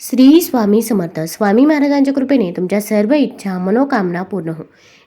श्री स्वामी समर्थ. स्वामी महाराजांच्या कृपेने तुमच्या सर्व इच्छा मनोकामना पूर्ण हो.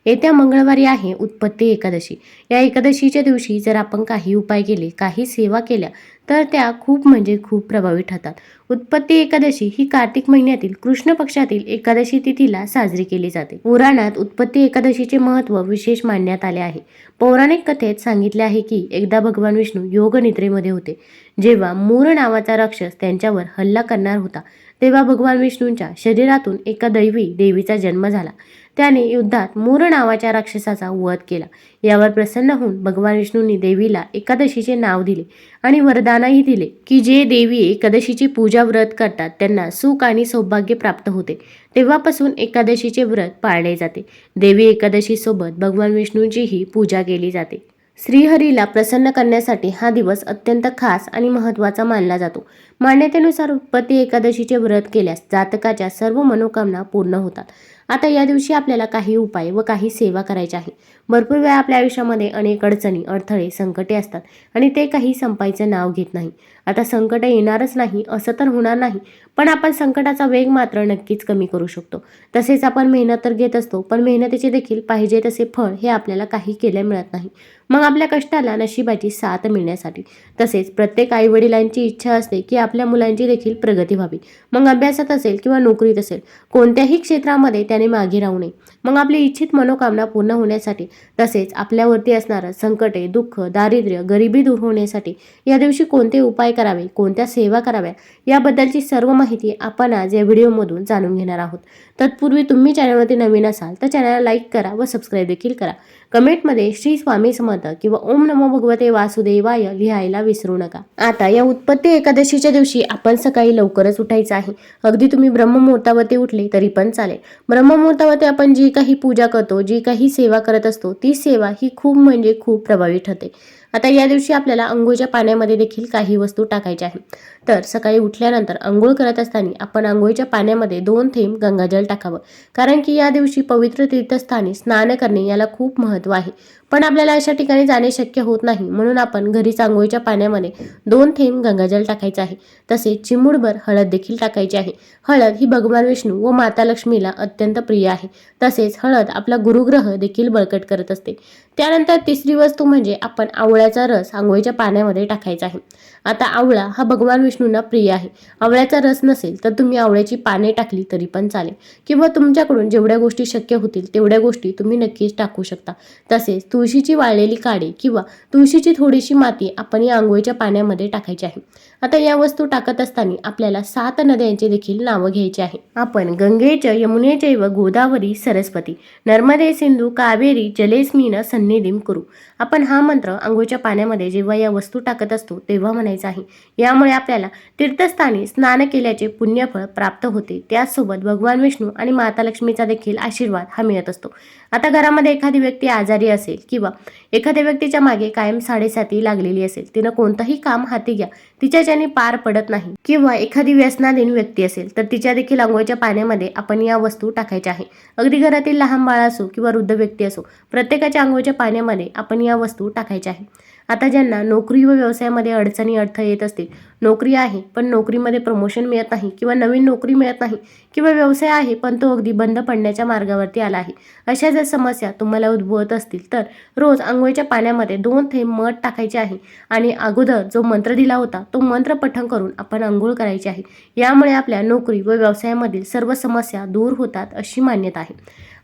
येत्या मंगळवारी आहे उत्पत्ती एकादशी. या एकादशीच्या दिवशी जर आपण काही उपाय केले काही सेवा केल्या तर त्या खूप म्हणजे खूप प्रभावी ठरतात. उत्पत्ती एकादशी ही कार्तिक महिन्यातील कृष्ण पक्षातील एकादशी तिथीला साजरी केली जाते. पुराणात उत्पत्ती एकादशीचे महत्त्व विशेष मानण्यात आले आहे. पौराणिक कथेत सांगितले आहे की एकदा भगवान विष्णू योग निद्रेमध्ये होते. जेव्हा मूर नावाचा राक्षस त्यांच्यावर हल्ला करणार होता तेव्हा भगवान विष्णूंच्या शरीरातून एका दैवी देवीचा जन्म झाला. त्याने युद्धात मूर नावाच्या राक्षसाचा वध केला. यावर प्रसन्न होऊन भगवान विष्णूंनी देवीला एकादशीचे नाव दिले आणि वरदानही दिले की जे देवी एकादशीची पूजा व्रत करतात त्यांना सुख आणि सौभाग्य प्राप्त होते. तेव्हापासून एकादशीचे व्रत पाळले जाते. देवी एकादशीसोबत भगवान विष्णूंचीही पूजा केली जाते. श्रीहरीला प्रसन्न करण्यासाठी हा दिवस अत्यंत खास आणि महत्त्वाचा मानला जातो. मान्यतेनुसार उत्पत्ती एकादशीचे व्रत केल्यास जातकाच्या सर्व मनोकामना पूर्ण होतात. आता या दिवशी आपल्याला काही उपाय व काही सेवा करायच्या आहे भरपूर वेळा आपल्या आयुष्यामध्ये अनेक अडचणी अडथळे संकटे असतात आणि ते काही संपायचं नाव घेत नाही. आता संकट येणारच नाही असं तर होणार नाही पण आपण संकटाचा वेग मात्र नक्कीच कमी करू शकतो. तसेच आपण मेहनत तर घेत असतो पण मेहनतीचे देखील पाहिजे तसे फळ हे आपल्याला काही केले मिळत नाही. मग आपल्या कष्टाला नशिबाची साथ मिळण्यासाठी. तसेच प्रत्येक आईवडिलांची इच्छा असते की आपल्या मुलांची देखील प्रगती व्हावी. मग अभ्यासात असेल किंवा नोकरीत असेल कोणत्याही क्षेत्रामध्ये त्याने मागे राहू नये. मग आपली इच्छित मनोकामना पूर्ण होण्यासाठी तसेच आपल्यावरती असणारं संकटे दुःख दारिद्र्य गरिबी दूर होण्यासाठी या दिवशी कोणते उपाय करावे कोणत्या सेवा कराव्या याबद्दलची सर्व माहिती आपण आज या व्हिडिओमधून जाणून घेणार आहोत. तत्पूर्वी तुम्ही चॅनलवरती नवीन असाल तर चॅनलला लाईक करा व सबस्क्राईब देखील करा. कमेंटमध्ये श्री स्वामी समर्थ किंवा ओम नमो भगवते वासुदेवाय लिहायला विसरू नका. आता या उत्पत्ती एकादशीच्या दिवशी आपण सकाळी लवकरच उठायचं आहे. अगदी तुम्ही ब्रह्ममुहूर्तावरती उठले तरी पण चालेल. ब्रह्ममुहूर्तावरती आपण जी काही पूजा करतो जी काही सेवा करत असतो ती सेवा ही खूप म्हणजे खूप प्रभावी ठरते. आता या दिवशी आपल्याला अंघोळच्या पाण्यामध्ये देखील काही वस्तू टाकायच्या आहेत. तर सकाळी उठल्यानंतर अंघोळ करत असताना आपण आंघोळीच्या पाण्यामध्ये दोन थेंब गंगाजल टाकावं. कारण की या दिवशी पवित्र तीर्थस्थानी स्नान करणे याला खूप महत्त्व आहे. पण आपल्याला अशा ठिकाणी जाणे शक्य होत नाही. म्हणून आपण घरीच आंघोळीच्या पाण्यामध्ये दोन थेंब गंगाजल टाकायचं आहे. तसेच चिमूडभर हळद देखील टाकायची आहे. हळद ही भगवान विष्णू व माता लक्ष्मीला अत्यंत प्रिय आहे. तसेच हळद आपला गुरुग्रह देखील बळकट करत असते. त्यानंतर तिसरी वस्तू म्हणजे आपण आवळ्याचा रस आंघोळीच्या पाण्यामध्ये टाकायचा आहे. आता आवळा हा भगवान विष्णूंना प्रिय आहे. आवळ्याचा रस नसेल तर तुम्ही आवळ्याची पाने टाकली तरी पण चालेल. किंवा तुमच्याकडून जेवढ्या गोष्टी शक्य होतील तेवढ्या गोष्टी तुम्ही नक्कीच टाकू शकता. तसेच तुळशीची वाळलेली काडी किंवा तुळशीची थोडीशी माती आपण या आंघोळीच्या पाण्यामध्ये टाकायची आहे. आता या वस्तू टाकत असताना आपल्याला सात नद्यांचे देखील नावं घ्यायचे आहे. आपण गंगेच्या यमुनेच्या व गोदावरी सरस्वती नर्मदे सिंधू कावेरी जलेस्मीन सन्निधीम करू. आपण हा मंत्र आंघोळीच्या पाण्यामध्ये जेव्हा या वस्तू टाकत असतो तेव्हा म्हणायचा आहे. यामुळे आपल्याला तीर्थस्थानी स्नान केल्याचे पुण्यफळ प्राप्त होते. त्याचसोबत भगवान विष्णू आणि माता लक्ष्मीचा देखील आशीर्वाद हा मिळत असतो. आता घरामध्ये एखादी व्यक्ती आजारी असेल किंवा एखाद्या व्यक्तीच्या मागे कायम साडेसाती लागलेली असेल तिनं कोणतंही काम हाती घ्या तिच्या ज्याने पार पडत नाही किंवा एखादी व्यसनाधीन व्यक्ती असेल तर तिच्या देखील आंघोळीच्या पाण्यामध्ये आपण या वस्तू टाकायच्या आहे अगदी घरातील लहान बाळ असो किंवा वृद्ध व्यक्ती असो प्रत्येकाच्या आंघोळीच्या पाण्यामध्ये आपण या वस्तू टाकायच्या आहे आता ज्यांना नोकरी व व्यवसायामध्ये अडचणी अडथळे येत असतील नोकरी आहे पण नोकरीमध्ये प्रमोशन मिळत नाही किंवा नवीन नोकरी मिळत नाही किंवा व्यवसाय आहे पण तो अगदी बंद पडण्याच्या मार्गावरती आला आहे. अशा जर समस्या तुम्हाला उद्भवत असतील तर रोज आंघोळीच्या पाण्यामध्ये दोन थेंब मध टाकायचे आहे आणि अगोदर जो मंत्र दिला होता तो मंत्र पठण करून आपण आंघोळ करायची आहे. यामुळे आपल्या नोकरी व व्यवसायामधील सर्व समस्या दूर होतात अशी मान्यता आहे.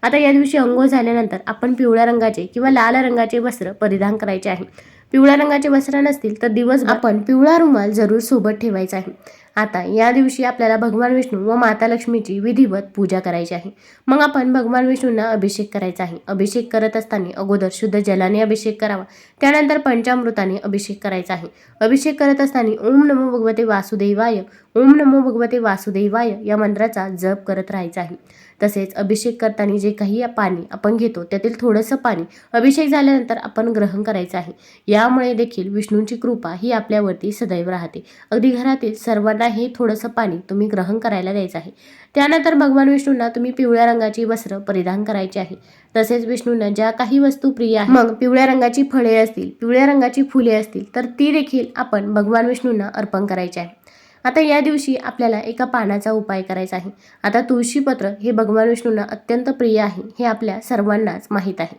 आता या दिवशी अंघोळ झाल्यानंतर आपण पिवळ्या रंगाचे किंवा लाल रंगाचे वस्त्र परिधान करायचे आहे. पिवळ्या रंगाचे वस्त्र नसतील तर दिवस आपण पिवळा रुमाल जरूर सोबत ठेवायचा आहे. आता या दिवशी आपल्याला भगवान विष्णू व माता लक्ष्मीची विधिवत पूजा करायची आहे. मग आपण भगवान विष्णूंना अभिषेक करायचा आहे. अभिषेक करत असताना अगोदर शुद्ध जलाने अभिषेक करावा. त्यानंतर पंचामृताने अभिषेक करायचा आहे. अभिषेक करत असताना ओम नमो भगवते वासुदेवाय ओम नमो भगवते वासुदेवाय या मंत्राचा जप करत राहायचा आहे. तसेच अभिषेक करताना जे काही पाणी आपण घेतो त्यातील थोडंसं पाणी अभिषेक झाल्यानंतर आपण ग्रहण करायचं आहे. यामुळे देखील विष्णूंची कृपा ही आपल्यावरती सदैव राहते. अगदी घरातील सर्वांना हे थोडंसं पाणी तुम्ही ग्रहण करायला द्यायचं आहे. त्यानंतर भगवान विष्णूंना तुम्ही पिवळ्या रंगाची वस्त्र परिधान करायची आहे. तसेच विष्णूंना ज्या काही वस्तू प्रिय आहेत मग? पिवळ्या रंगाची फळे असतील पिवळ्या रंगाची फुले असतील तर ती देखील आपण भगवान विष्णूंना अर्पण करायची आहे. आता या दिवशी आपल्याला एका पानाचा उपाय करायचा आहे. आता तुळशीपत्र हे भगवान विष्णूंना अत्यंत प्रिय आहे हे आपल्या सर्वांनाच माहीत आहे.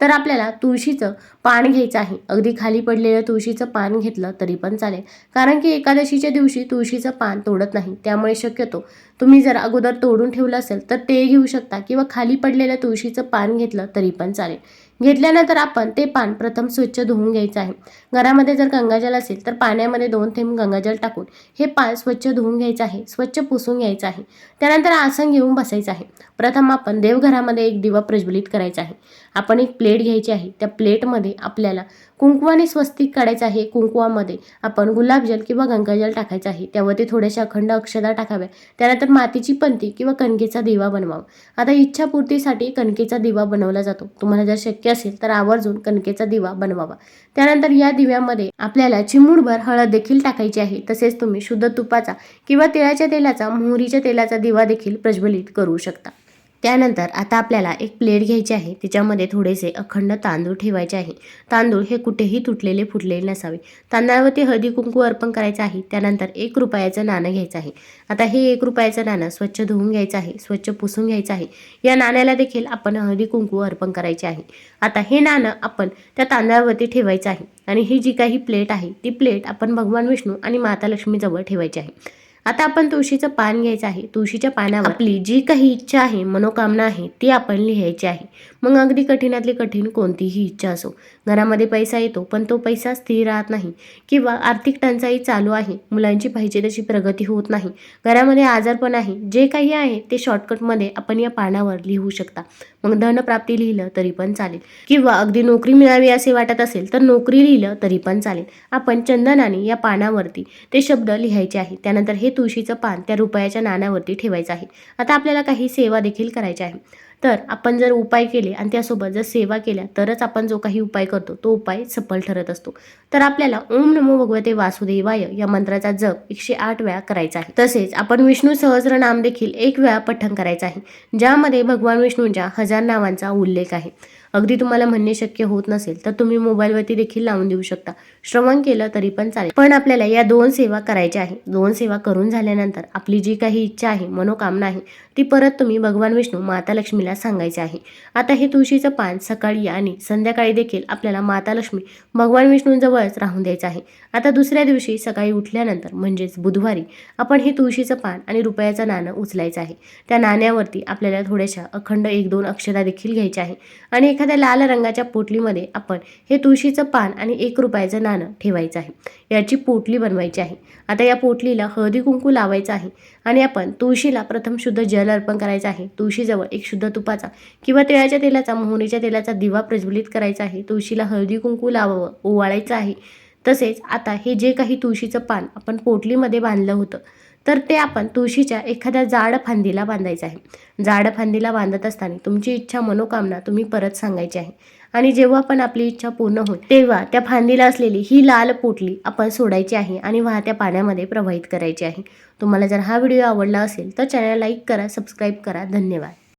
तर आपल्याला तुळशीचं पान घ्यायचं आहे. अगदी खाली पडलेलं तुळशीचं पान घेतलं तरी पण चालेल. कारण की एकादशीच्या दिवशी तुळशीचं पान तोडत नाही. त्यामुळे शक्यतो तुम्ही जर अगोदर तोडून ठेवलं असेल तर ते घेऊ शकता किंवा खाली पडलेलं तुळशीचं पान घेतलं तरी पण चालेल. घेतल्यानंतर आपण ते पान प्रथम स्वच्छ धुवून घ्यायचं आहे. घरामध्ये जर गंगाजल असेल तर पाण्यामध्ये दोन थेंब गंगाजल टाकून हे पान स्वच्छ धुवून घ्यायचं आहे. स्वच्छ पुसून घ्यायचं आहे. त्यानंतर आसन घेऊन बसायचं आहे. प्रथम आपण देवघरामध्ये एक दिवा प्रज्वलित करायचा आहे. आपण एक प्लेट घ्यायची आहे. त्या प्लेटमध्ये आपल्याला कुंकवाने स्वस्तिक काढायचं आहे. कुंकवामध्ये आपण गुलाबजल किंवा गंगाजल टाकायचं आहे. त्यावरती थोड्याशा अखंड अक्षदा टाकाव्या. त्यानंतर मातीची पंती किंवा कणकेचा दिवा बनवावा. आता इच्छापूर्तीसाठी कणकेचा दिवा बनवला जातो. तुम्हाला जर शक्य असेल तर आवर्जून कणकेचा दिवा बनवावा. त्यानंतर या दिव्यामध्ये आपल्याला चिमूडभर हळद देखील टाकायची आहे. तसेच तुम्ही शुद्ध तुपाचा किंवा तिळाच्या तेलाचा मोहरीच्या तेलाचा दिवा देखील प्रज्वलित करू शकता. त्यानंतर आता आपल्याला एक प्लेट घ्यायची आहे. तिच्यामध्ये थोडेसे अखंड तांदूळ ठेवायचे आहे. तांदूळ हे कुठेही तुटलेले फुटलेले नसावे. तांदळावरती हळदी कुंकू अर्पण करायचं आहे. त्यानंतर एक रुपयाचं नाणं घ्यायचं आहे. आता हे एक रुपयाचं नाणं स्वच्छ धुवून घ्यायचं आहे. स्वच्छ पुसून घ्यायचं आहे. या नाण्याला देखील आपण हळदी कुंकू अर्पण करायचे आहे. आता हे नाणं आपण त्या तांदळावरती ठेवायचं आहे. आणि ही जी काही प्लेट आहे ती प्लेट आपण भगवान विष्णू आणि माता लक्ष्मीजवळ ठेवायची आहे. आता आपण तुळशीचं पान घ्यायचं आहे. तुळशीच्या पानावर आपली जी काही इच्छा आहे मनोकामना आहे ती आपण लिहायची आहे. मग अगदी कठीणातली कठीण कोणतीही इच्छा असो घरामध्ये पैसा येतो पण तो पैसा स्थिर राहत नाही किंवा आर्थिक टंचाई चालू आहे. मुलांची पाहिजे तशी प्रगती होत नाही. घरामध्ये आजारपण आहे. जे काही आहे ते शॉर्टकटमध्ये आपण या पानावर लिहू शकता. मग धनप्राप्ती लिहिलं तरी पण चालेल. किंवा अगदी नोकरी मिळावी असे वाटत असेल तर नोकरी लिहिलं तरी पण चालेल. आपण चंदनाने या पानावरती ते शब्द लिहायचे आहे. त्यानंतर हे तुळशीचं पान त्या रुपयाच्या नाण्यावरती ठेवायचं आहे. आता आपल्याला काही सेवा देखील करायच्या आहे. तर आपण जर उपाय केले आणि त्यासोबत जर सेवा केल्या तरच आपण जो काही उपाय करतो तो उपाय सफल ठरत असतो. तर आपल्याला ओम नमो भगवते वासुदेवाय या मंत्राचा जप एकशे आठ वेळा करायचा आहे. तसेच आपण विष्णू सहस्र नाम देखील एक वेळा पठण करायचं आहे ज्यामध्ये भगवान विष्णूंच्या हजार नावांचा उल्लेख आहे. अगदी तुम्हाला म्हणणे शक्य होत नसेल तर तुम्ही मोबाईलवरती देखील लावून देऊ शकता. श्रवण केलं तरी पण चालेल. पण आपल्याला या दोन सेवा करायच्या आहे. दोन सेवा करून झाल्यानंतर आपली जी काही इच्छा आहे मनोकामना आहे ती परत तुम्ही भगवान विष्णू माता लक्ष्मीला सांगायचे आहे. आता हे तुळशीचं पान सकाळी आणि संध्याकाळी देखील आपल्याला माता लक्ष्मी भगवान विष्णूंजवळच राहून द्यायचं आहे. आता दुसऱ्या दिवशी सकाळी उठल्यानंतर म्हणजेच बुधवारी आपण हे तुळशीचं पान आणि रुपयाचं नाणं उचलायचं आहे. त्या नाण्यावरती आपल्याला थोड्याशा अखंड एक दोन अक्षरा देखील घ्यायच्या आहे. आणि एखाद्या लाल रंगाच्या पोटलीमध्ये आपण हे तुळशीचं पान आणि एक रुपयाचं नाणं ठेवायचं आहे. याची पोटली बनवायची आहे. आता या पोटलीला हळदी कुंकू लावायचं आहे आणि आपण तुळशीला प्रथम शुद्ध जल अर्पण करायचं आहे. तुळशीजवळ एक शुद्ध तुपाचा किंवा तिळाच्या तेलाचा मोहरीच्या तेलाचा दिवा प्रज्वलित करायचा आहे. तुळशीला हळदी कुंकू लावावं ओवाळायचं आहे. तसेच आता हे जे काही तुळशीचं पान आपण पोटलीमध्ये बांधलं होतं तर ते आपण तुळशीच्या एखाद्या जाड फांदीला बांधायचं आहे. जाड फांदीला बांधत असताना तुमची इच्छा मनोकामना तुम्ही परत सांगायची आहे. आणि जेव्हा पण आपली इच्छा पूर्ण होईल तेव्हा त्या फांदीला असलेली ही लाल पोटली आपण सोडायची आहे आणि वाहत्या पाण्यामध्ये प्रवाहित करायची आहे. तुम्हाला जर हा व्हिडिओ आवडला असेल तर चॅनल लाईक करा सबस्क्राईब करा. धन्यवाद.